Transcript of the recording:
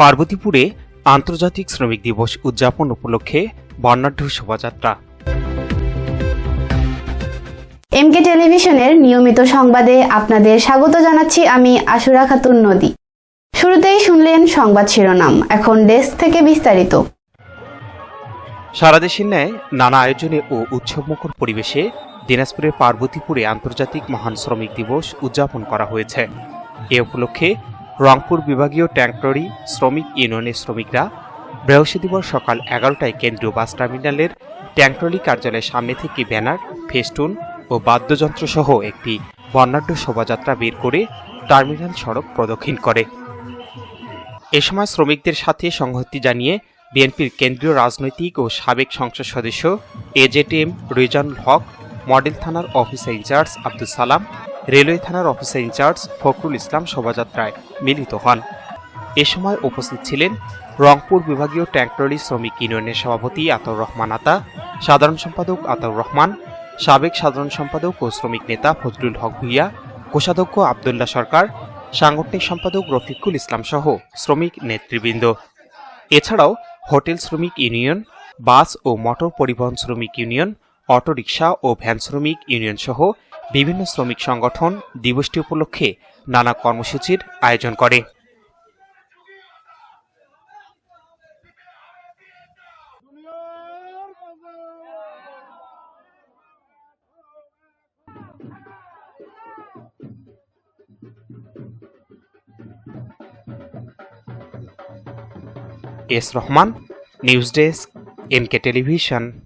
পার্বতীপুরে আন্তর্জাতিক শ্রমিক দিবস উদযাপন উপলক্ষে বর্ণাঢ্য শোভাযাত্রা। এমকে টেলিভিশনের নিয়মিত সংবাদে আপনাদের স্বাগত জানাচ্ছি আমি আশুরা খাতুন নদী। শুরুতেই শুনলেন সংবাদ শিরোনাম এখন ডেস্ক থেকে বিস্তারিত। সারা দেশের ন্যায় নানা আয়োজনে ও উৎসবমুখর পরিবেশে দিনাজপুরের পার্বতীপুরে আন্তর্জাতিক মহান শ্রমিক দিবস উদযাপন করা হয়েছে। এ উপলক্ষে রংপুর বিভাগীয় ট্যাঙ্কটরি শ্রমিক ইউনিয়নের শ্রমিকরা বৃহস্পতিবার সকাল এগারোটায় কেন্দ্রীয় বাস টার্মিনালের ট্যাঙ্কটরি কার্যালয়ের সামনে থেকে ব্যানার, ফেস্টুন ও বাদ্যযন্ত্র সহ একটি বর্ণাঢ্য শোভাযাত্রা বের করে টার্মিনাল সড়ক প্রদক্ষিণ করে। এ সময় শ্রমিকদের সাথে সংহতি জানিয়ে বিএনপির কেন্দ্রীয় রাজনৈতিক ও সাবেক সংসদ সদস্য এজেটিএম রিজানুল হক, মডেল থানার officer in charge Abdul Salam railway থানার অফিসার ইনচার্জ ফখরুল ইসলাম শোভাযাত্রায় মিলিত হন। এ সময় উপস্থিত ছিলেন রংপুর বিভাগীয় ট্যাঙ্কটলি শ্রমিক ইউনিয়নের সভাপতি আতাউর রহমান আতা, সাধারণ সম্পাদক আতাউর রহমান, সাবেক সাধারণ সম্পাদক ও শ্রমিক নেতা ফজলুল হক ভুইয়া, কোষাধ্যক্ষ আবদুল্লাহ সরকার, সাংগঠনিক সম্পাদক রফিকুল ইসলাম সহ শ্রমিক নেতৃবৃন্দ। এছাড়াও হোটেল শ্রমিক ইউনিয়ন, বাস ও মোটর পরিবহন শ্রমিক ইউনিয়ন, অটোরিকশা ও ভ্যান শ্রমিক ইউনিয়ন সহ বিভিন্ন শ্রমিক সংগঠন দিবসটি উপলক্ষে নানা কর্মসূচির আয়োজন করে। S Rahman, news desk MK television.